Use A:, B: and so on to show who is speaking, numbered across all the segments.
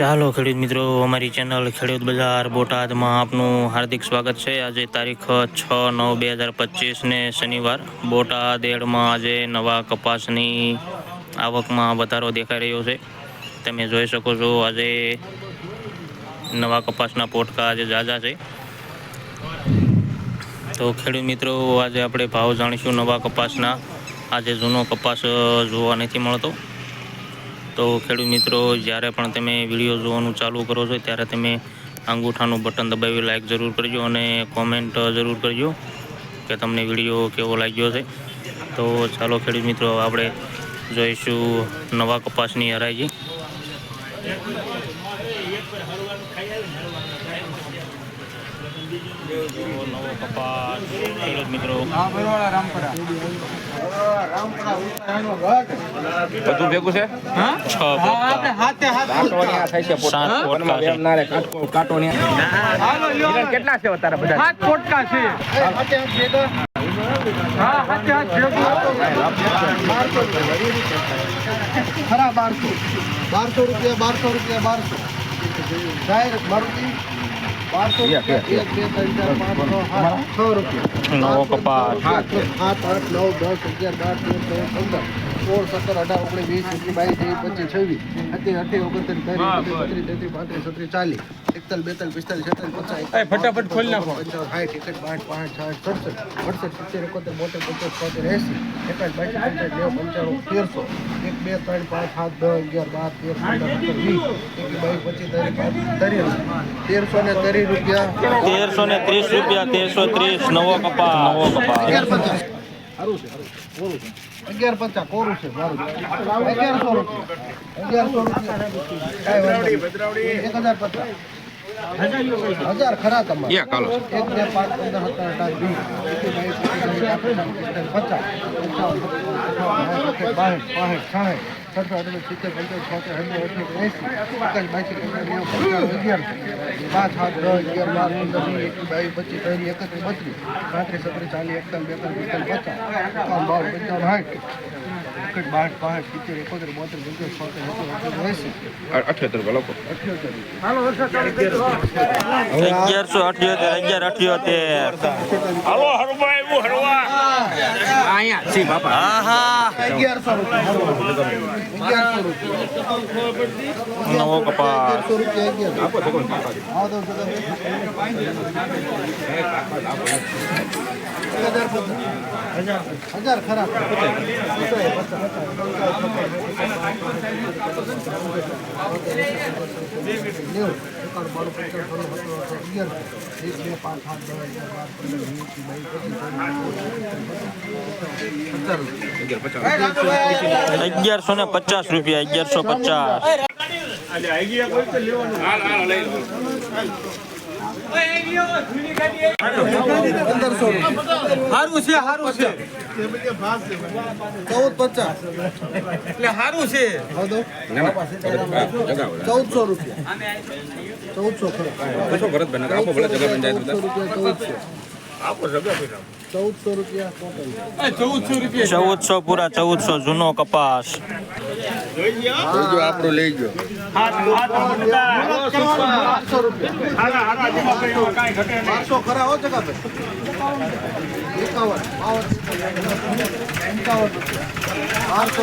A: ચાલો ખેડૂત મિત્રો, અમારી ચેનલ ખેડૂત બજાર બોટાદમાં આપનું હાર્દિક સ્વાગત છે. આજે તારીખ છ નવ બે હજાર પચીસને શનિવાર. બોટાદ એડમાં આજે નવા કપાસની આવકમાં વધારો દેખાઈ રહ્યો છે. તમે જોઈ શકો છો, આજે નવા કપાસના પોટકા આજે ઝાઝા છે. તો ખેડૂત મિત્રો, આજે આપણે ભાવ જાણીશું નવા કપાસના. આજે જૂનો કપાસ જોવા નથી મળતો. તો ખેડૂત મિત્રો, જ્યારે પણ તમે વીડિયો જોવાનું ચાલુ કરો છો, ત્યારે તમે અંગૂઠાનું બટન દબાવી લાઈક જરૂર કરજો અને કોમેન્ટ જરૂર કરજો કે તમને વીડિયો કેવો લાગ્યો છે. તો ચાલો ખેડૂત મિત્રો આપણે જોઈશું નવા કપાસની હરાજી. નવો કપાસ ખેડૂત મિત્રો
B: બધું ભેગું છે
A: છ.
B: કેટલા છે બધા?
C: પોટકા
D: ખરા બારસો. બારસો રૂપિયા બારસો રૂપિયા બારસો. જાહેર મારુતિ
A: નવો કપાસ.
D: સાત સાત આઠ નવ દસ અગિયાર બાર તેર ચૌદ પંદર. સોળ સત્તર અઢાર ઓગણીસ વીસ એકવીસ બાવીસ ત્રેવીસ પચીસ છવ્વીસ સત્યાવીસ અઠ્યાવીસ ઓગણત્રીસ ત્રીસ બત્રીસ તેત્રીસ પાંત્રીસ છત્રીસ ચાલીસ એકતાલીસ બેતાલીસ પિસ્તાલીસ છેતાલીસ પચાસ
C: ફટાફટ ખોલી નાખો.
D: પંચાવન સાઠ એકસઠ બાઠ પાંચ છાઠ સડસઠ અડસઠ સિત્તેર એકોતેર બોતેર પંચોતેર છોતેર એસી એકાઠ બાસઠ પંચાવન નેવું પંચાણું તેરસો એક બે ત્રણ પાંચ સાત દસ અગિયાર બાર તેર પંદર વીસ એક બાવીસ પચીસ ત્રીસ પાંત્રીસ ત્રીસ તેરસો ને ત્રીસ રૂપિયા.
A: તેરસો ને ત્રીસ રૂપિયા તેરસો ત્રીસ નવો કપા નવો
D: કપા સારું છે સારું બોલું છે. અગિયાર પચાસ કોરું છે મારું અગિયારસો રૂપિયા અગિયારસો રૂપિયા. એક હજાર પચાસ હજાર ખરા તમારે એક બે પાંચ પંદર સત્તર અઢાર વીસ પચીસ પંચાવન બાસઠ પાંસઠ સાઠ સત્તર સિત્તેર પંચાવન છોતેર એંસી અઠ્યાસી એંસી એકાસી બાસી અગિયાર પાંચ સાત દસ અગિયાર બાર પંદર વીસ એકવીસ બાવીસ પચીસ ત્રીસ એકત્રીસ બત્રીસ પાંત્રીસ છત્રીસ ચાલીસ એકતાલીસ બેતાલીસ પિસ્તાલીસ પચાસ એકાવન બાવન પંચાવન સાઠ એકસઠ બાસઠ પાંસઠ સિત્તેર એકોતેર બોતેર પંચોતેર છોતેર અઠ્યાસી એંસી
B: અઠ્યોતેર. રૂપિયા લખો
A: અગિયારસો અઠ્યોતેર અગિયાર અઠ્યોતેર
B: અહીંયા. સી બાપા.
D: રૂપિયા અગિયારસો રૂપિયા.
A: નવો કપાસ
D: અગિયારસો રૂપિયા અગિયાર
B: આપો તો
D: આવો તો હજાર. હજાર ખરા. નેવું એકાણું બાણું પંચાવન છન્નું સત્તાવન અઠાવન અગિયાર એક બે પાંચ સાત દસ બાર
A: અગિયારસો ને પચાસ રૂપિયા અગિયારસો પચાસ.
D: પંદરસો રૂપિયા
C: સારું છે સારું છે.
D: ચૌદ પચાસ.
C: એટલે સારું છે.
D: ચૌદસો રૂપિયા. ચૌદસો ખરા. ચૌદસો રૂપિયા ચૌદસો. ચૌદસો રૂપિયા ટોટલ.
C: ચૌદસો રૂપિયા
A: ચૌદસો પૂરા ચૌદસો જૂનો કપાસ.
B: આપણું લઈ ગયો
D: બારસો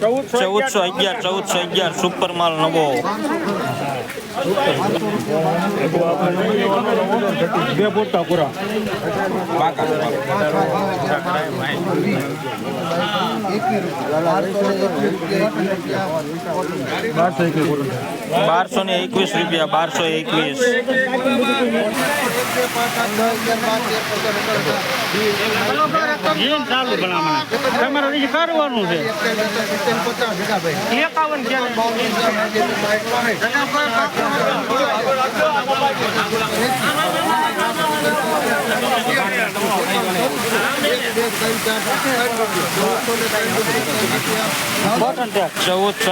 A: ચૌદસો અગિયાર. ચૌદસો અગિયાર. સુપર માલ નવો.
C: બે પોતા પૂરા.
D: બારસો ને એકવીસ રૂપિયા
A: બારસો એકવીસ.
B: તમારે હજી છે.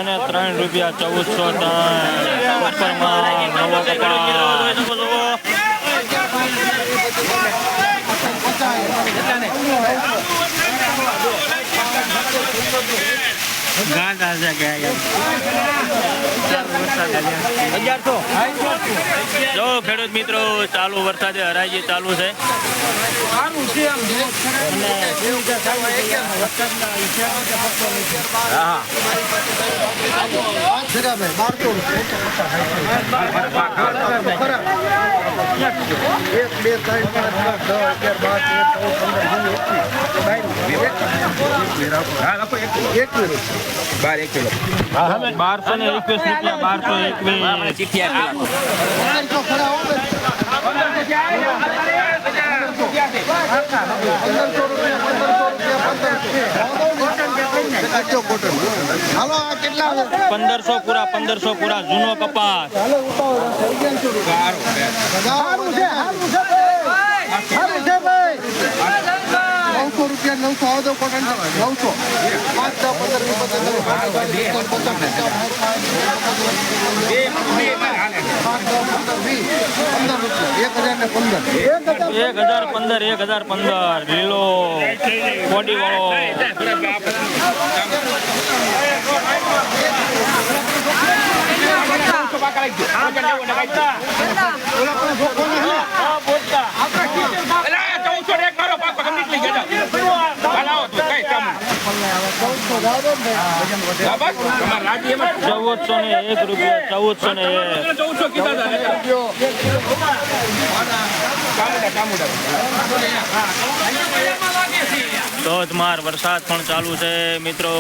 A: ને ત્રણ રૂપિયા ચૌદસો ત્રણ. ઉપરમાં નવો કપાસ
B: ગાંડા છે કે
C: અગિયારસો
A: જો ખેડૂત મિત્રો ચાલુ વરસાદે હરાજી ચાલુ છે.
C: હા.
D: જગાભાઈ બારસો એક બે ત્રણ પાંચ છ દસ અગિયાર બાર તેર ચૌદ પંદર
A: બારસો ને એકવીસ રૂપિયા બારસો એકવીસ.
D: પંદરસો ખરા પંદરસો. રૂપિયા પંદરસો
A: પૂરા પંદરસો પૂરા જૂનો કપાસ.
D: નવસો રૂપિયા નવસો આવો તો કોટન નવસો. પાંચ હજાર પંદર એક હજાર પંદર
A: એક હજાર પંદર એક હજાર પંદર લીલો બોડી વાળો ચૌદસો ને એક રૂપિયા ચૌદસો ને ચૌદસો ધોધમાર વરસાદ પણ ચાલુ છે મિત્રો.